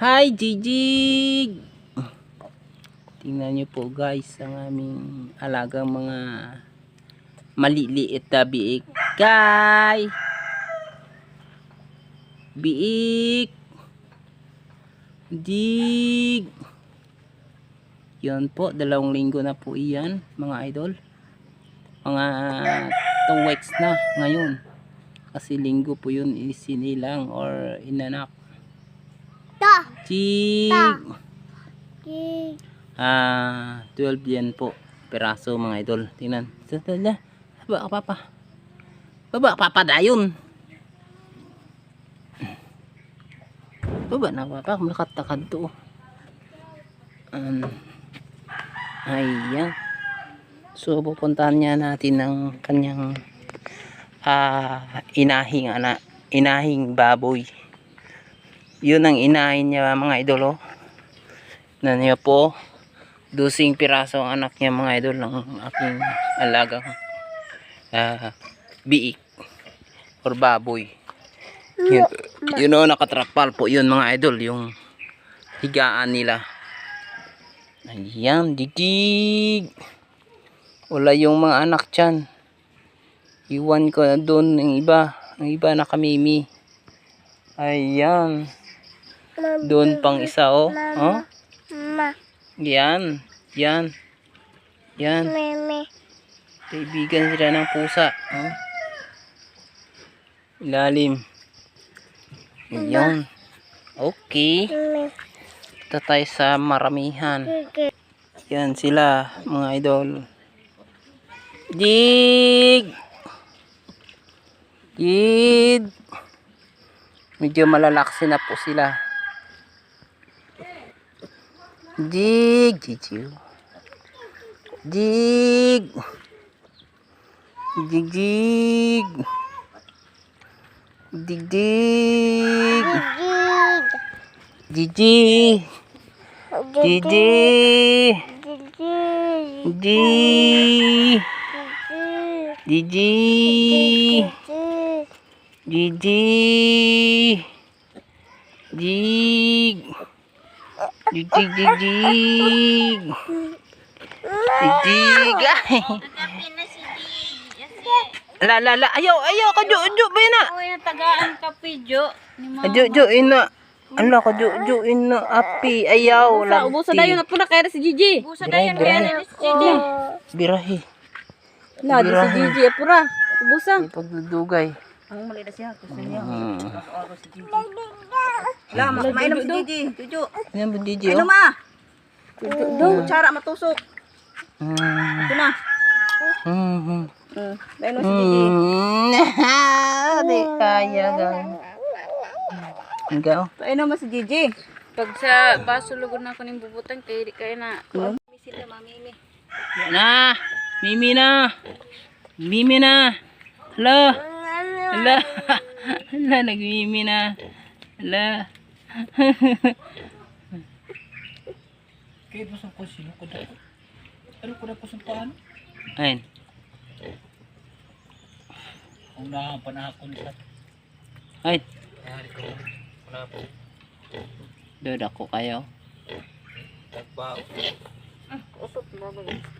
Hi, Jijig! Tingnan nyo po guys ang aming alagang mga maliliit na biik. Kay! Biik! Dig! Yan po, dalawang linggo na po iyan mga idol. Mga 2 weeks na ngayon. Kasi linggo po yun isinilang or inanak. Ta. Ki. Ah, 12 yan po. Peraso mga idol. Tingnan. Sadala. Baba ka papa. Baba papa dayon. Baba na papa. Makatakad to. Um, ayan. So pupuntahan niya natin ng kanyang ah, inahing ana, inahing baboy. Yun ang inahin niya mga idol oh. Na niya po dusing piraso ang anak niya mga idol ng aking alagang ah, biik or baboy. Yun, yun o nakatrapal po yun mga idol yung higaan nila. Ayan didig wala yung mga anak dyan. Iwan ko na doon ng iba ang iba nakamimi ayan doon pang isa oh oh Ma. yan. Yan. Yan. Meme. Kaibigan sila ng pusa. Oh. Ilalim. Yan. Okay. Ito tayo sa maramihan. Yan sila mga idol. Dig! Dig! Medyo malalaksi na po sila. Dig! Jijiw. Dig! Dig dig! Dig dig! Gig. Gigi! Gigi! Gigi. Gigi! Gigi! Dig! Dig dig dig dig! Dig! Ay! La la la ayaw ayaw ka jo jo ba na Ako yung tagaan ka, Pijo. Ni Mama. Ajo jo ina ala ka jo jo ina api ayaw Sa ubusa dayon lang na po na kaya si Gigi. Ubusa dayon kaya si Gigi. birahi Lagi si. Gigi, apura. Ubusa. Ay, pagdudugay Ang mali na siya. Gusto niya. Hmm. Lama, mainom si Gigi. Juju. Ano ba DJ Mainom oh? ma. Juju, cara matusok. Hmm. Ito na. Hmm. Mm. Mainom si Gigi. Hmm. Di kaya gang. Ikaw? Mainom mo si Gigi. Pag sa baso lugod na ako ng bubutang, kaya di kaya na. Sila mamimi. Yan na. Mimi na. Mimi na. Hala. Hala. Hala, nagmimi na. Hala. Kaya ba sa sino ko dapat? Ano ko na po sa paano? Ayun. Kung nakapanakon sa Ayun. Yari ko. Wala po. Doon ako kayo. Tagbao. Usok, babag.